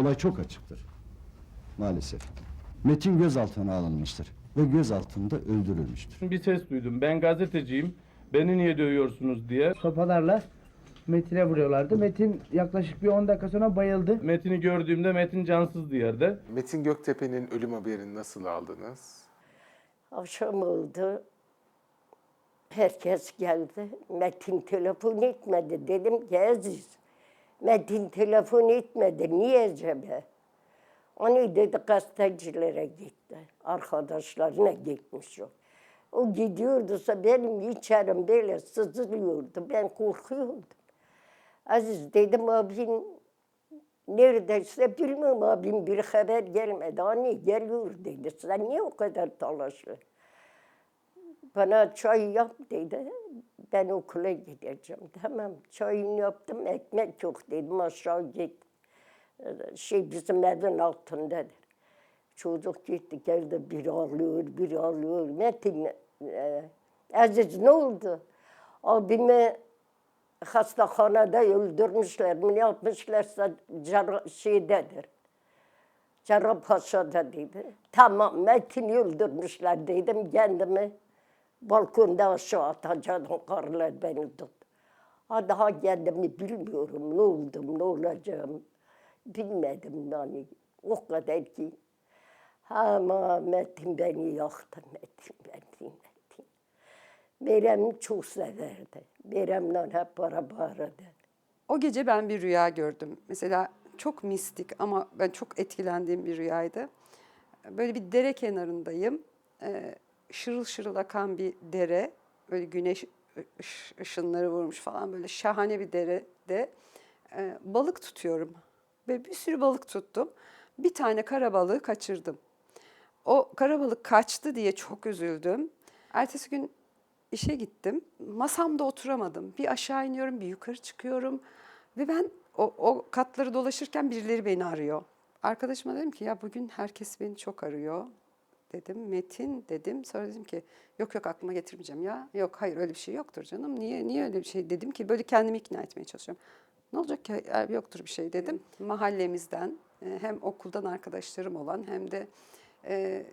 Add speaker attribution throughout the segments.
Speaker 1: Olay çok açıktır. Maalesef. Metin gözaltına alınmıştır ve gözaltında öldürülmüştür.
Speaker 2: Bir ses duydum. Ben gazeteciyim. Beni niye dövüyorsunuz diye.
Speaker 3: Sopalarla Metin'e vuruyorlardı. Metin yaklaşık bir 10 dakika sonra bayıldı.
Speaker 2: Metin'i gördüğümde Metin cansızdı yerde.
Speaker 4: Metin Göktepe'nin ölüm haberini nasıl aldınız?
Speaker 5: Akşam oldu. Herkes geldi. Metin telefon etmedi. Dedim ki Aziz, Metin telefon etmedi. Niye acaba? Onu dedi gazetecilere gitti. Arkadaşlarına gitmiş o. O gidiyorduysa benim içerim böyle sızılıyordu. Ben korkuyordum. Aziz dedim abin neredeyse bilmiyorum abim bir haber gelmedi. Anne geliyor dedi. Sen niye o kadar telaşlı? Bana çay yap dedi. Ben okula gideceğim. Tamam çayını yaptım. Ekmek yok dedim aşağı git. Şey bizim evin altındadır. Çocuk gitti geldi bir ağlıyor, bir ağlıyor. Metin, e, Aziz ne oldu? Abimi hastahanede öldürmüşler mi ne yapmışlarsa cara- şeydedir. Cerrahpaşa'da dedi. Tamam Metin'i öldürmüşler dedim kendimi. Balkonda aşağı atacaktım karılar beni tut. Ha daha kendimi bilmiyorum ne oldum ne olacağım. Bilmedim yani o kadar ki. Ama Metin beni yaktı Metin, Metin, Metin. Meryem'i çok severdi. Meryem'le hep beraberdi.
Speaker 6: O gece ben bir rüya gördüm. Mesela çok mistik ama ben çok etkilendiğim bir rüyaydı. Böyle bir dere kenarındayım. Ee, şırıl şırıl akan bir dere. Böyle güneş ış- ışınları vurmuş falan böyle şahane bir derede. Ee, balık tutuyorum. Ve bir sürü balık tuttum. Bir tane kara balığı kaçırdım. O kara balık kaçtı diye çok üzüldüm. Ertesi gün işe gittim. Masamda oturamadım. Bir aşağı iniyorum, bir yukarı çıkıyorum. Ve ben o, o katları dolaşırken birileri beni arıyor. Arkadaşıma dedim ki ya bugün herkes beni çok arıyor dedim. Metin dedim. Sonra dedim ki yok yok aklıma getirmeyeceğim ya. Yok hayır öyle bir şey yoktur canım. Niye niye öyle bir şey dedim ki böyle kendimi ikna etmeye çalışıyorum. Ne olacak ki "Ya, yoktur bir şey dedim. Mahallemizden e, hem okuldan arkadaşlarım olan hem de e,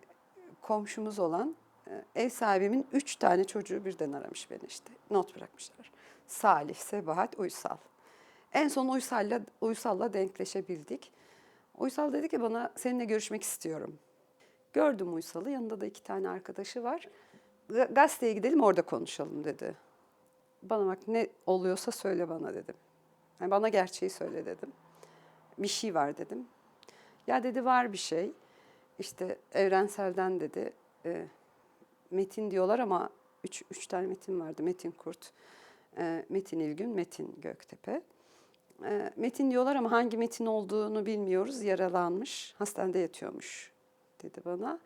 Speaker 6: komşumuz olan e, ev sahibimin üç tane çocuğu birden aramış beni işte. Not bırakmışlar. Salih, Sebahat, Uysal. En son Uysal'la, Uysal'la denkleşebildik. Uysal dedi ki bana seninle görüşmek istiyorum. Gördüm Uysal'ı. Yanında da iki tane arkadaşı var. Ga- Gazeteye gidelim orada konuşalım dedi. Bana bak ne oluyorsa söyle bana dedim. Yani bana gerçeği söyle dedim. Bir şey var dedim. Ya dedi var bir şey. İşte evrenselden dedi. e, Metin diyorlar ama üç, üç tane Metin vardı. Metin Kurt, e, Metin İlgün, Metin Göktepe. E, Metin diyorlar ama hangi Metin olduğunu bilmiyoruz. Yaralanmış, hastanede yatıyormuş dedi bana.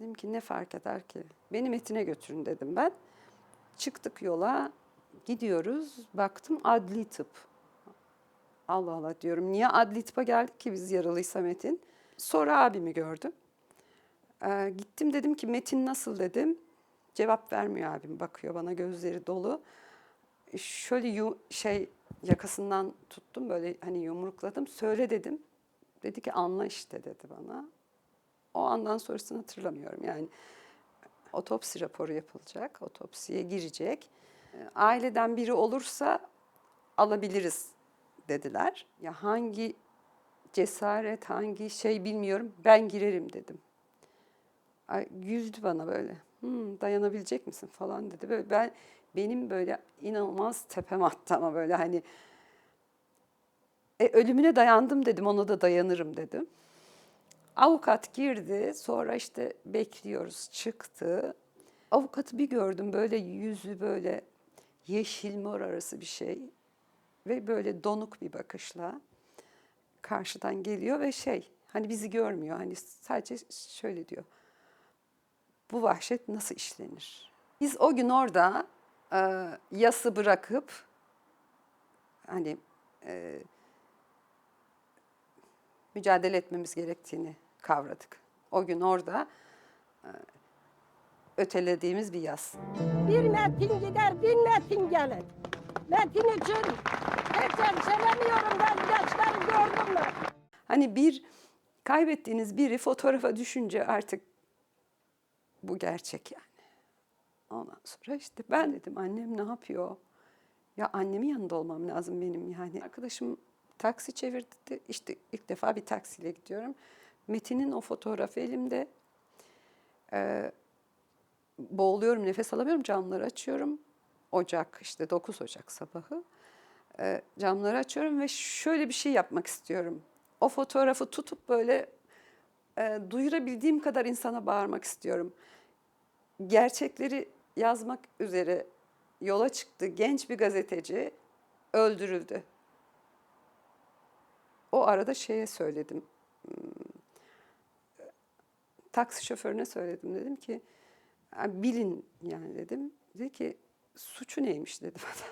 Speaker 6: Dedim ki ne fark eder ki? Beni Metin'e götürün dedim ben. Çıktık yola, gidiyoruz. Baktım adli tıp. Allah Allah diyorum. Niye adli tıpa geldik ki biz yaralıysa Metin? Sonra abimi gördüm. Ee, gittim dedim ki Metin nasıl dedim. Cevap vermiyor abim. Bakıyor bana gözleri dolu. Şöyle yu- şey yakasından tuttum böyle hani yumrukladım. Söyle dedim. Dedi ki anla işte dedi bana. O andan sonrasını hatırlamıyorum. Yani otopsi raporu yapılacak, otopsiye girecek. E, Aileden biri olursa alabiliriz dediler. Ya hangi cesaret, hangi şey bilmiyorum. Ben girerim dedim. Ay, güldü bana böyle. "Hmm, dayanabilecek misin falan dedi. Böyle ben benim böyle inanılmaz tepem attı ama böyle hani e, ölümüne dayandım dedim ona da dayanırım dedim. Avukat girdi sonra işte bekliyoruz çıktı. Avukatı bir gördüm böyle yüzü böyle yeşil mor arası bir şey ve böyle donuk bir bakışla karşıdan geliyor ve şey hani bizi görmüyor hani sadece şöyle diyor. Bu vahşet nasıl işlenir? Biz o gün orada e, yası bırakıp hani e, mücadele etmemiz gerektiğini kavradık. O gün orada e, ötelediğimiz bir yaz.
Speaker 7: Bir metin gider, bir metin gelir. Metin için hiç endişeleniyorum ben gençleri gördüm mü?
Speaker 6: Hani bir kaybettiğiniz biri fotoğrafa düşünce artık bu gerçek yani. Ondan sonra işte ben dedim annem ne yapıyor? Ya annemin yanında olmam lazım benim yani. Arkadaşım taksi çevirdi. İşte ilk defa bir taksiyle gidiyorum. Metin'in o fotoğrafı elimde. Ee, boğuluyorum, nefes alamıyorum. Camları açıyorum. Ocak işte 9 Ocak sabahı. Ee, camları açıyorum ve şöyle bir şey yapmak istiyorum. O fotoğrafı tutup böyle e, duyurabildiğim kadar insana bağırmak istiyorum. Gerçekleri yazmak üzere yola çıktı genç bir gazeteci öldürüldü. O arada şeye söyledim. Taksi şoförüne söyledim. Dedim ki "Ya bilin yani dedim. Dedi ki suçu neymiş dedi bana.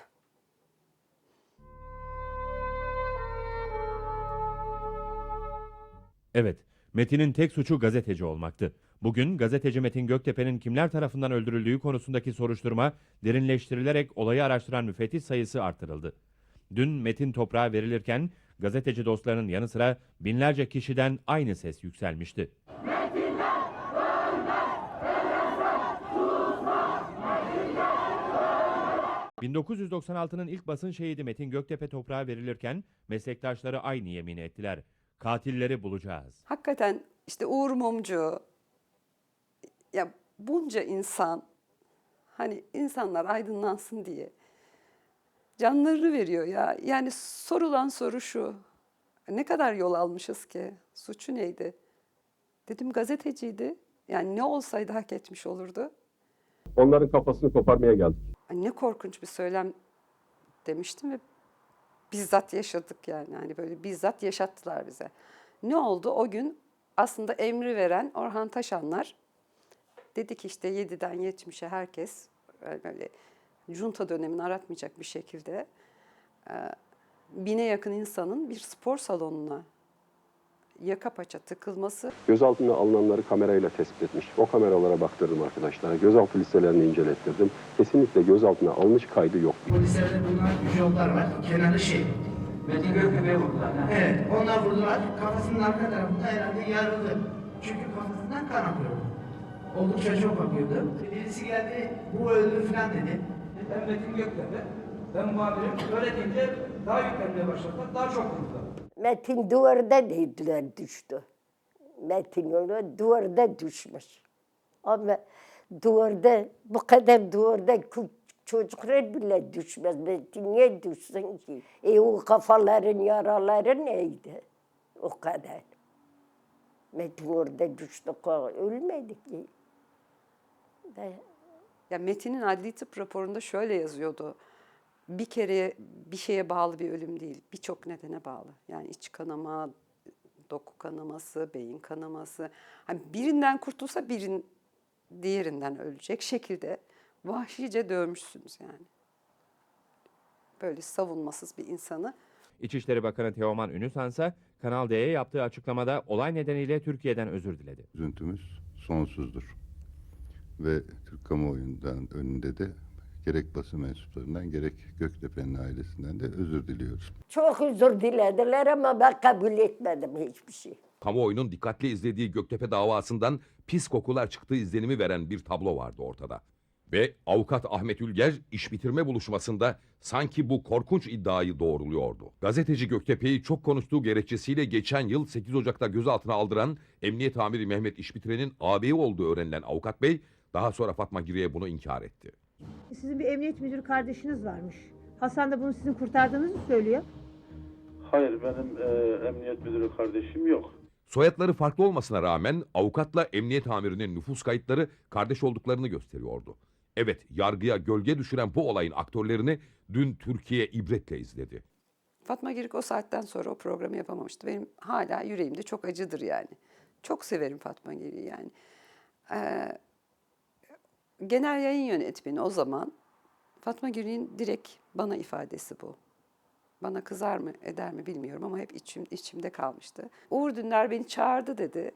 Speaker 8: Evet, Metin'in tek suçu gazeteci olmaktı. Bugün gazeteci Metin Göktepe'nin kimler tarafından öldürüldüğü konusundaki soruşturma derinleştirilerek olayı araştıran müfettiş sayısı artırıldı. Dün Metin toprağa verilirken gazeteci dostlarının yanı sıra binlerce kişiden aynı ses yükselmişti. 1996'nın ilk basın şehidi Metin Göktepe toprağa verilirken meslektaşları aynı yemin ettiler. Katilleri bulacağız.
Speaker 6: Hakikaten işte Uğur Mumcu, ya bunca insan, hani insanlar aydınlansın diye canlarını veriyor ya. Yani sorulan soru şu, ne kadar yol almışız ki? Suçu neydi? Dedim gazeteciydi. Yani ne olsaydı hak etmiş olurdu.
Speaker 9: Onların kafasını koparmaya geldik.
Speaker 6: Ne korkunç bir söylem demiştim ve bizzat yaşadık yani. Hani böyle bizzat yaşattılar bize. Ne oldu? O gün aslında emri veren Orhan Taşanlar dedi ki işte 7'den 70'e herkes e, böyle junta dönemini aratmayacak bir şekilde e, bine yakın insanın bir spor salonuna yaka paça tıkılması
Speaker 9: Gözaltına alınanları kamerayla tespit etmiş. O kameralara baktırdım arkadaşlara. Gözaltı listelerini incelettirdim. Kesinlikle gözaltına alınış kaydı yok.
Speaker 3: Polislerde bulunan yollar var. Kenarı şey.
Speaker 10: Metin Göktepe'ye vurdular.
Speaker 3: Evet, onlar vurdular. Kafasının arka tarafında herhalde yarıldı. Çünkü kafasından kan akıyordu. Oldukça çok akıyordu. Birisi geldi, bu öldü falan dedi.
Speaker 10: Ben Metin Göktepe. Ben muhabirim. Öyle deyince daha yüklenmeye başladılar. Daha çok vurdular.
Speaker 5: Metin duvarda dediler düştü. Metin onu duvarda düşmüş. Ama duvarda bu kadar duvarda çocuklar bile düşmez. Metin niye düşsün ki? E o kafaların yaraları neydi? O kadar. Metin orada düştü. Ölmedi ki.
Speaker 6: Ya Metin'in adli tıp raporunda şöyle yazıyordu. Bir kere bir şeye bağlı bir ölüm değil, birçok nedene bağlı. Yani iç kanama, doku kanaması, beyin kanaması. Hani birinden kurtulsa birin diğerinden ölecek şekilde vahşice dövmüşsünüz yani. Böyle savunmasız bir insanı
Speaker 8: İçişleri Bakanı Teoman Ünüsansa Kanal D'ye yaptığı açıklamada olay nedeniyle Türkiye'den özür diledi.
Speaker 11: Üzüntümüz sonsuzdur. Ve Türk kamuoyundan önünde de gerek basın mensuplarından gerek Göktepe'nin ailesinden de özür diliyoruz.
Speaker 5: çok özür dilediler ama ben kabul etmedim hiçbir şey.
Speaker 12: Kamuoyunun dikkatli izlediği Göktepe davasından pis kokular çıktığı izlenimi veren bir tablo vardı ortada. Ve avukat Ahmet Ülger iş bitirme buluşmasında sanki bu korkunç iddiayı doğruluyordu. Gazeteci Göktepe'yi çok konuştuğu gerekçesiyle geçen yıl 8 Ocak'ta gözaltına aldıran Emniyet Amiri Mehmet İşbitiren'in ağabeyi olduğu öğrenilen avukat bey daha sonra Fatma Giri'ye bunu inkar etti.
Speaker 7: Sizin bir emniyet müdürü kardeşiniz varmış. Hasan da bunu sizin kurtardığınızı söylüyor.
Speaker 2: Hayır benim e, emniyet müdürü kardeşim yok.
Speaker 12: Soyadları farklı olmasına rağmen avukatla emniyet amirinin nüfus kayıtları kardeş olduklarını gösteriyordu. Evet, yargıya gölge düşüren bu olayın aktörlerini dün Türkiye ibretle izledi.
Speaker 6: Fatma Girik o saatten sonra o programı yapamamıştı. Benim hala yüreğimde çok acıdır yani. Çok severim Fatma Girik'i yani. Ee, genel yayın yönetmeni o zaman Fatma Girik'in direkt bana ifadesi bu. Bana kızar mı eder mi bilmiyorum ama hep içim, içimde kalmıştı. Uğur Dündar beni çağırdı dedi.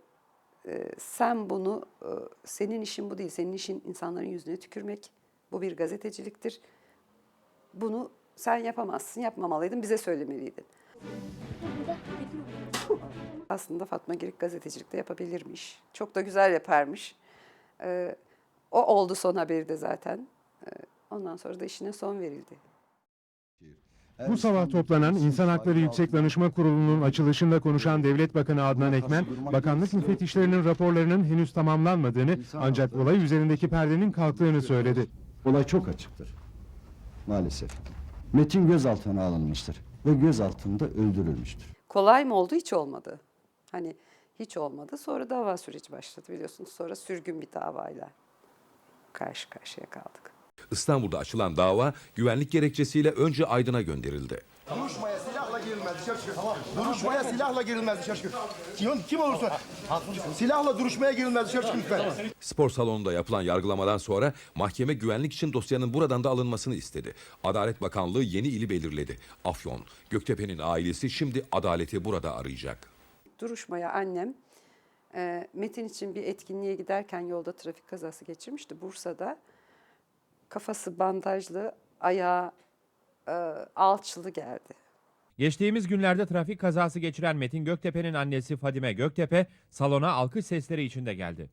Speaker 6: Ee, sen bunu, e, senin işin bu değil, senin işin insanların yüzüne tükürmek. Bu bir gazeteciliktir. Bunu sen yapamazsın, yapmamalıydın, bize söylemeliydin. Aslında Fatma Girik gazetecilik de yapabilirmiş. Çok da güzel yaparmış. Ee, o oldu son haberi de zaten. Ee, ondan sonra da işine son verildi.
Speaker 13: Bu sabah toplanan İnsan Hakları Yüksek Danışma Kurulu'nun açılışında konuşan Devlet Bakanı Adnan Ekmen, bakanlık müfettişlerinin raporlarının henüz tamamlanmadığını ancak olay üzerindeki perdenin kalktığını söyledi.
Speaker 1: Olay çok açıktır. Maalesef. Metin gözaltına alınmıştır ve gözaltında öldürülmüştür.
Speaker 6: Kolay mı oldu? Hiç olmadı. Hani hiç olmadı. Sonra dava süreci başladı biliyorsunuz. Sonra sürgün bir davayla karşı karşıya kaldık.
Speaker 12: İstanbul'da açılan dava güvenlik gerekçesiyle önce Aydın'a gönderildi.
Speaker 14: Duruşmaya silahla girilmez dışarı çıkın. Duruşmaya silahla girilmez dışarı çıkın. Kim, kim olursa silahla duruşmaya girilmez dışarı çıkın lütfen.
Speaker 12: Spor salonunda yapılan yargılamadan sonra mahkeme güvenlik için dosyanın buradan da alınmasını istedi. Adalet Bakanlığı yeni ili belirledi. Afyon, Göktepe'nin ailesi şimdi adaleti burada arayacak.
Speaker 6: Duruşmaya annem e, Metin için bir etkinliğe giderken yolda trafik kazası geçirmişti Bursa'da. Kafası bandajlı, ayağı e, alçılı geldi.
Speaker 8: Geçtiğimiz günlerde trafik kazası geçiren Metin Göktepe'nin annesi Fadime Göktepe salona alkış sesleri içinde geldi.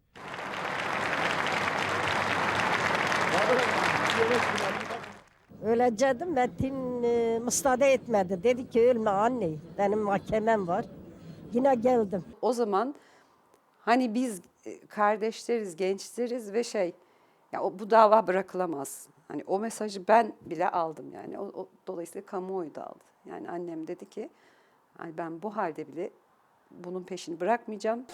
Speaker 5: Öleceğim Metin e, müsaade etmedi. Dedi ki ölme anne. Benim mahkemem var. Yine geldim.
Speaker 6: O zaman hani biz e, kardeşleriz, gençleriz ve şey ya bu dava bırakılamaz. Hani o mesajı ben bile aldım yani. O, o- dolayısıyla kamuoyu da aldı. Yani annem dedi ki hani ben bu halde bile bunun peşini bırakmayacağım.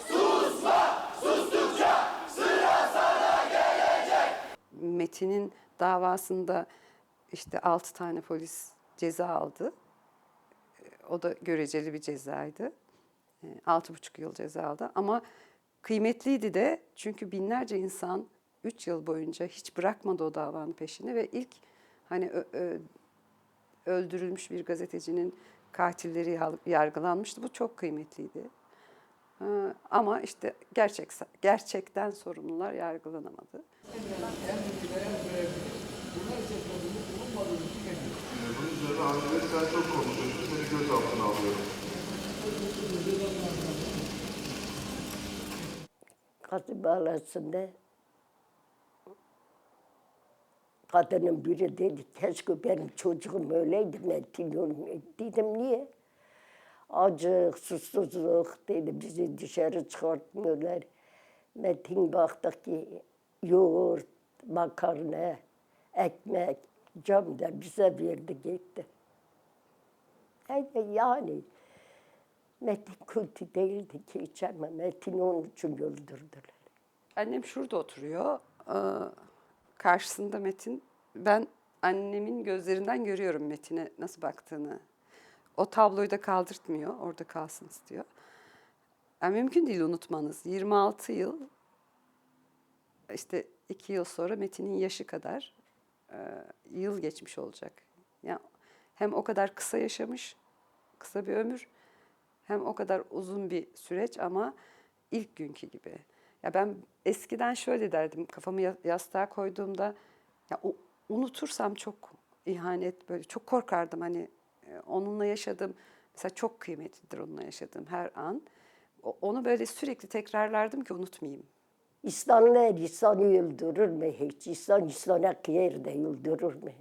Speaker 6: Metin'in davasında işte altı tane polis ceza aldı. O da göreceli bir cezaydı. E, Altı buçuk yıl ceza aldı. Ama kıymetliydi de çünkü binlerce insan üç yıl boyunca hiç bırakmadı o davanın peşini ve ilk hani öldürülmüş bir gazetecinin katilleri yargılanmıştı. Bu çok kıymetliydi. Ha, Ama işte gerçek gerçekten sorumlular yargılanamadı.
Speaker 14: Bunun çok konuşuyorsun. Seni gözaltına alıyorum.
Speaker 5: Katı bağlasında kadının biri dedi keşke benim çocuğum öyleydi Metin ölmeydi. Dedim niye? Acık, susuzluk dedi bizi dışarı çıkartmıyorlar. Metin baktık ki yoğurt, makarna, ekmek camda bize verdi gitti. Yani Metin kötü değildi ki hiç ama Metin'i onun için öldürdüler.
Speaker 6: Annem şurada oturuyor. Ee, Karşısında Metin. Ben annemin gözlerinden görüyorum Metin'e nasıl baktığını. O tabloyu da kaldırtmıyor. Orada kalsın istiyor. Yani mümkün değil unutmanız. 26 yıl işte iki yıl sonra Metin'in yaşı kadar e, yıl geçmiş olacak. Yani hem o kadar kısa yaşamış, kısa bir ömür, hem o kadar uzun bir süreç ama ilk günkü gibi. Ya ben eskiden şöyle derdim, kafamı ya- yastığa koyduğumda ya unutursam çok ihanet böyle çok korkardım hani e, onunla yaşadığım mesela çok kıymetlidir onunla yaşadığım her an. Onu böyle sürekli tekrarlardım ki unutmayayım.
Speaker 5: İnsanlar insanı öldürür mü hiç? İnsan insana kıyır da öldürür mü?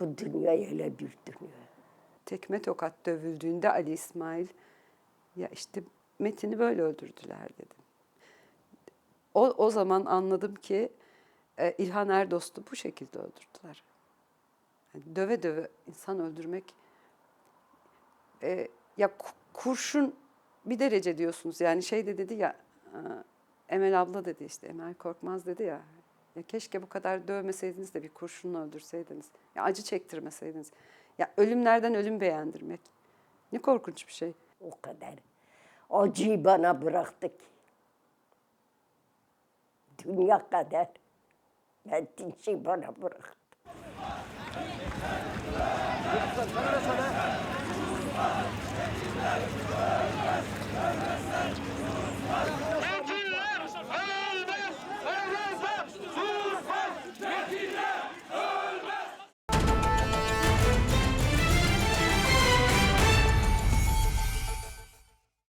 Speaker 5: Bu dünya öyle bir dünya.
Speaker 6: tekme tokat dövüldüğünde Ali İsmail ya işte Metin'i böyle öldürdüler dedim. O, o zaman anladım ki e, İlhan Erdost'u bu şekilde öldürdüler. Yani döve döve insan öldürmek e, ya ku- kurşun bir derece diyorsunuz yani şey de dedi ya e, Emel abla dedi işte Emel Korkmaz dedi ya ya keşke bu kadar dövmeseydiniz de bir kurşunla öldürseydiniz. Ya acı çektirmeseydiniz. Ya ölümlerden ölüm beğendirmek. Ne korkunç bir şey.
Speaker 5: O kadar. Acıyı bana bıraktık. Dünya kadar. Ben dinçi bana bıraktı. Sana da sana.